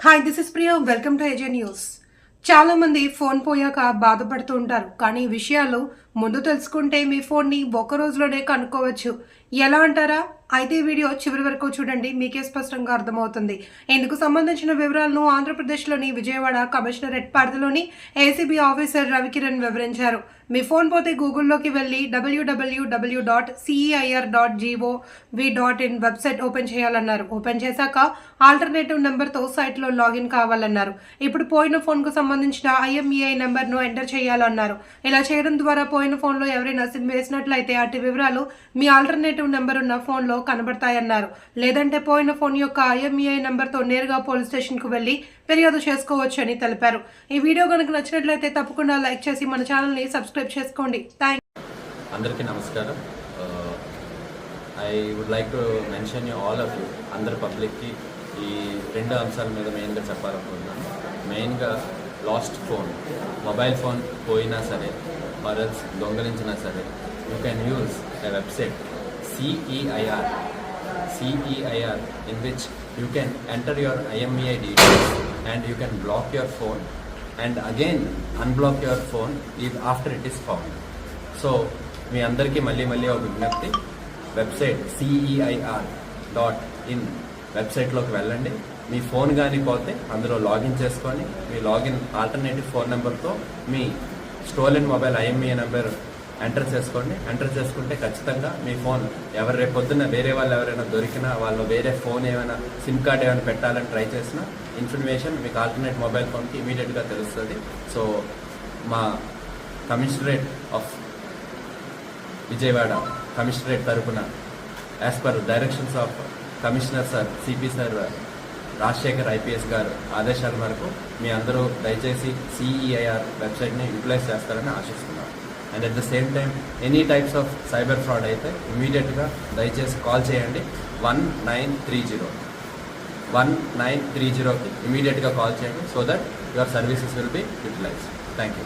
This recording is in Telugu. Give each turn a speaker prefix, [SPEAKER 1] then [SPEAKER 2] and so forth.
[SPEAKER 1] Hi this is Priya welcome to AJ news చాలా మంది ఫోన్ పోయాక బాధపడుతూ ఉంటారు. కానీ విషయాలు ముందు తెలుసుకుంటే మీ ఫోన్ని ఒక్క రోజులోనే కనుక్కోవచ్చు. ఎలా అంటారా? అయితే వీడియో చివరి వరకు చూడండి. మీకే స్పష్టంగా అర్థమవుతుంది. ఇందుకు సంబంధించిన వివరాలను ఆంధ్రప్రదేశ్లోని విజయవాడ కమిషనరేట్ పరిధిలోని ఏసీబీ ఆఫీసర్ రవికిరణ్ వివరించారు. మీ ఫోన్ పోతే గూగుల్లోకి వెళ్ళి W W W dot CEIR dot G O V dot in website open చేయాలన్నారు. ఓపెన్ చేశాక ఆల్టర్నేటివ్ నెంబర్తో సైట్లో లాగిన్ కావాలన్నారు. ఇప్పుడు పోయిన ఫోన్కు సంబంధించిన ఐఎంఈఐ నెంబర్ను ఎంటర్ చేయాలన్నారు. ఇలా చేయడం ద్వారా పోయిన ఫోన్లో ఎవరైనా సిమ్ వేసినట్లయితే అటు వివరాలు మీ ఆల్టర్నేటివ్ నెంబర్ ఉన్న ఫోన్లో కనబడతాయన్నారు. లేదంటే పోయిన ఫోన్ యొక్క ఐఎంఈఐ నెంబర్తో నేరుగా పోలీస్ స్టేషన్కు వెళ్ళి ఫిర్యాదు చేసుకోవచ్చు అని తెలిపారు. ఈ వీడియో కనుక నచ్చినట్లయితే తప్పకుండా లైక్ చేసి మన ఛానల్ని సబ్స్క్రైబ్ చేసుకోండి. థ్యాంక్
[SPEAKER 2] అందరికీ నమస్కారం. I would like to mention you all of you అందరు పబ్లిక్కి ఈ రెండు అంశాల మీద మెయిన్గా చెప్పాలనుకుంటున్నాను. మెయిన్గా లాస్ట్ ఫోన్ మొబైల్ ఫోన్ పోయినా సరే మరల్స్ దొంగలించినా సరే you can use a website. CEIR CEIR in which you can enter your IMEI details and you can block your phone and again unblock your phone if after it is found. So మీ అందరికీ మళ్ళీ మళ్ళీ ఒక విజ్ఞప్తి వెబ్సైట్ సిఈఐఆర్ డాట్ ఇన్ వెబ్సైట్లోకి వెళ్ళండి మీ ఫోన్ కానీ పోతే అందులో లాగిన్ చేసుకొని మీ లాగిన్ ఆల్టర్నేటివ్ ఫోన్ నెంబర్తో మీ stolen mobile IMEI number enter చేసుకోండి. ఎంటర్ చేసుకుంటే ఖచ్చితంగా మీ ఫోన్ ఎవరు రేపు పొద్దున్న వేరే వాళ్ళు ఎవరైనా దొరికినా వాళ్ళు వేరే ఫోన్ ఏమైనా సిమ్ కార్డ్ ఏమైనా పెట్టాలని ట్రై చేసినా ఇన్ఫర్మేషన్ మీకు ఆల్టర్నేట్ మొబైల్ ఫోన్కి ఇమీడియట్గా తెలుస్తుంది. సో మా కమిషనరేట్ ఆఫ్ విజయవాడ కమిషనరేట్ తరపున as per directions of commissioner sir CP sir Rajasekhar IPS garu ఆదేశాల మేరకు మీ అందరూ దయచేసి సిఈఐఆర్ వెబ్సైట్ని యూటిలైజ్ చేస్తారని ఆశిస్తున్నాను and at the same time any types of cyber fraud అయితే ఇమీడియట్గా దయచేసి కాల్ చేయండి. One nine three zero one nine three జీరోకి ఇమీడియట్గా కాల్ చేయండి so that your services will be utilize thank you